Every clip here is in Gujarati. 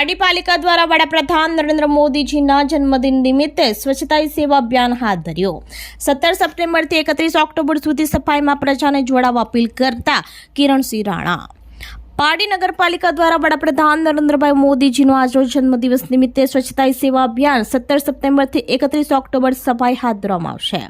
પારડી પાલિકા દ્વારા વડાપ્રધાન નરેન્દ્ર મોદીજીના જન્મદિન નિમિત્તે સ્વચ્છતા સેવા અભિયાન હાથ ધર્યો. સત્તર સપ્ટેમ્બરથી એકત્રીસ ઓક્ટોબર સુધી સફાઈમાં પ્રજાને જોડાવા અપીલ કરતા કિરણસિંહ રાણા. પારડી નગરપાલિકા દ્વારા વડાપ્રધાન નરેન્દ્રભાઈ મોદીજીનો આજરોજ જન્મદિવસ નિમિત્તે સ્વચ્છતા સેવા અભિયાન સત્તર સપ્ટેમ્બરથી એકત્રીસ ઓક્ટોબર સફાઈ હાથ ધરવામાં આવશે.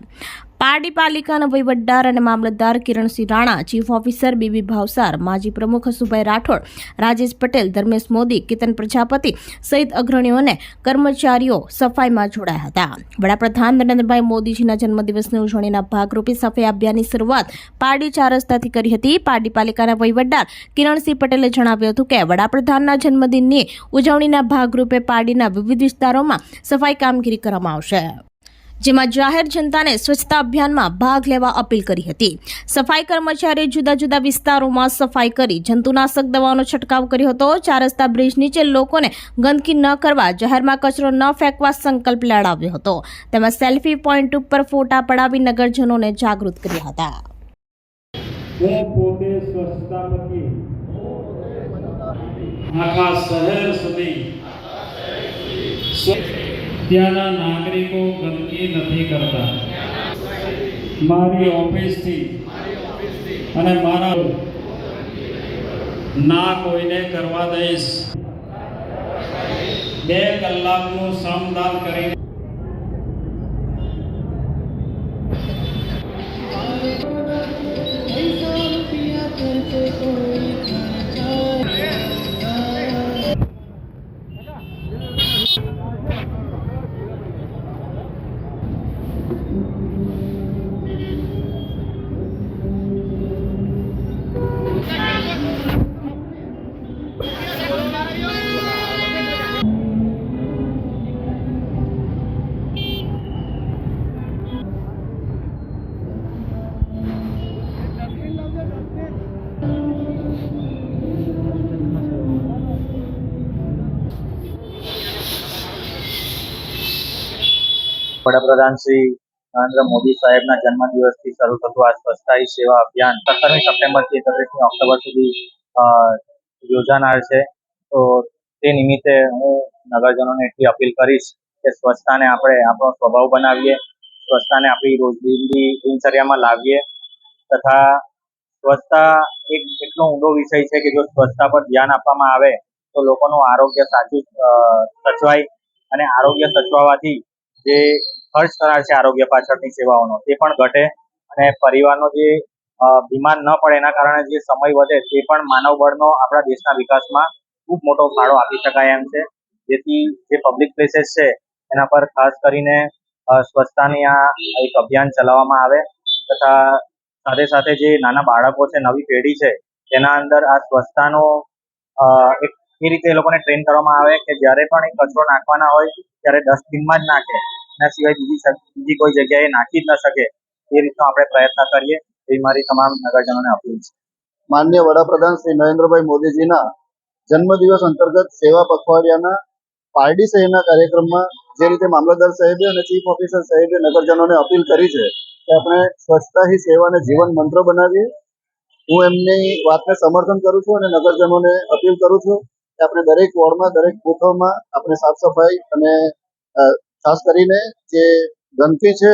પારડી પાલિકાના વહીવટદાર અને મામલતદાર Kiransinh Rana, chief officer B B Bhavsar, માજી પ્રમુખ હસુભાઈ રાઠોડ, રાજેશ પટેલ, ધર્મેશ મોદી, કેતન પ્રજાપતિ સહિત અગ્રણીઓને કર્મચારીઓ સફાઈમાં જોડાયા હતા. વડાપ્રધાન નરેન્દ્રભાઈ મોદીજીના જન્મદિવસની ઉજવણીના ભાગરૂપે સફાઈ અભિયાનની શરૂઆત પારડી ચાર રસ્તાથી કરી હતી. પારડી પાલિકાના વહીવટદાર કિરણસિંહ પટેલે જણાવ્યું હતું કે, વડાપ્રધાનના જન્મદિનની ઉજવણીના ભાગરૂપે પારડીના વિવિધ વિસ્તારોમાં સફાઈ કામગીરી કરવામાં આવશે. જેમાં જાહેર જનતાને સ્વચ્છતા અભિયાનમાં ભાગ લેવા અપીલ કરી હતી. સફાઈ કર્મચારીએ જુદા જુદા વિસ્તારોમાં સફાઈ કરી જંતુનાશક દવાનો છંટકાવ કર્યો હતો. ચાર રસ્તા બ્રિજ નીચે લોકોને ગંદકી ન કરવા જાહેરમાં કચરો ન ફેંકવા સંકલ્પ લેવડાવ્યો હતો. તેમજ સેલ્ફી પોઈન્ટ ઉપર ફોટા પડાવી નગરજનોને જાગૃત કર્યા હતા. આખા શહેર સુધી. ત્યાંના નાગરિકો ગંદકી નથી કરતા. મારી ઓફિસથી અને મારા ના કોઈને કરવા દઈશ. બે કલાકનું શ્રમદાન કરી વડાપ્રધાન શ્રી નરેન્દ્ર મોદી સાહેબના જન્મદિવસથી શરૂ થતું આ સ્વચ્છતા સેવા અભિયાન સત્તરમી સપ્ટેમ્બરથી એકત્રીસમી ઓક્ટોબર સુધી યોજાનાર છે. તો તે નિમિત્તે હું નગરજનોને એટલી અપીલ કરીશ કે સ્વચ્છતાને આપણે આપણો સ્વભાવ બનાવીએ, સ્વચ્છતાને આપણી રોજિંદી દિનચર્યામાં લાવીએ તથા સ્વચ્છતા એક એટલો ઊંડો વિષય છે કે જો સ્વચ્છતા પર ધ્યાન આપવામાં આવે તો લોકોનું આરોગ્ય સાચું સચવાય અને આરોગ્ય સચવાવાથી જે ખર્ચ થનાર છે આરોગ્ય પાછળની સેવાઓનો તે પણ ઘટે અને પરિવારનો જે બીમાર ન પડે એના કારણે જે સમય વધે તે પણ માનવ બળનો આપણા દેશના વિકાસમાં ખૂબ મોટો ફાળો આપી શકાય એમ છે. જેથી જે પબ્લિક પ્લેસીસ છે, એના પર ખાસ કરીને સ્વચ્છતાની આ એક અભિયાન ચલાવવામાં આવે તથા સાથે સાથે જે નાના બાળકો છે, નવી પેઢી છે, તેના અંદર આ સ્વચ્છતાનો એક એ રીતે એ લોકોને ટ્રેન કરવામાં આવે કે જ્યારે પણ એ કચરો નાખવાના હોય, ત્યારે ડસ્ટબિનમાં જ નાખે. એના સિવાય બીજી બીજી કોઈ જગ્યાએ નાખી જ ન શકે એ રીતનો આપણે પ્રયત્ન કરીએ એ મારી તમામ નગરજનોને અપીલ છે. માન્ય વડાપ્રધાન શ્રી નરેન્દ્રભાઈ મોદીજીના જન્મદિવસ અંતર્ગત સેવા પખવાડિયાના પારડી શહેરના કાર્યક્રમમાં જે રીતે મામલતદાર સાહેબે અને ચીફ ઓફિસર સાહેબે નગરજનોને અપીલ કરી છે કે આપણે સ્વચ્છતા હી સેવાને જીવન મંત્ર બનાવીએ. હું એમની વાતને સમર્થન કરું છું અને નગરજનોને અપીલ કરું છું કે આપણે દરેક વોર્ડમાં, દરેક બૂથોમાં આપણે સાફ સફાઈ અને ખાસ કરીને જે ગંદકી છે,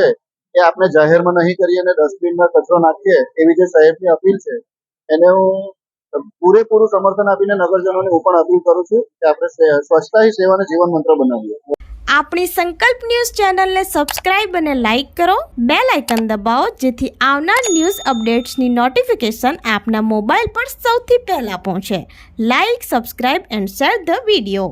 એ આપણે જાહેરમાં નહીં કરીએ અને ડસ્ટબિનમાં કચરો નાખીએ, એવી જે સાહેબની અપીલ છે, એને હું પૂરેપૂરું સમર્થન આપીને નગરજનોને હું પણ અપીલ કરું છું કે આપણે સ્વચ્છતા હી સેવાને જીવન મંત્ર બનાવીએ. આપણી સંકલ્પ ન્યૂઝ ચેનલને સબસ્ક્રાઇબ અને લાઇક કરો. બે લાઇકન દબાવો, જેથી આવનાર ન્યૂઝ અપડેટ્સની નોટિફિકેશન આપના મોબાઈલ પર સૌથી પહેલાં પહોંચે. Like, subscribe and share the video.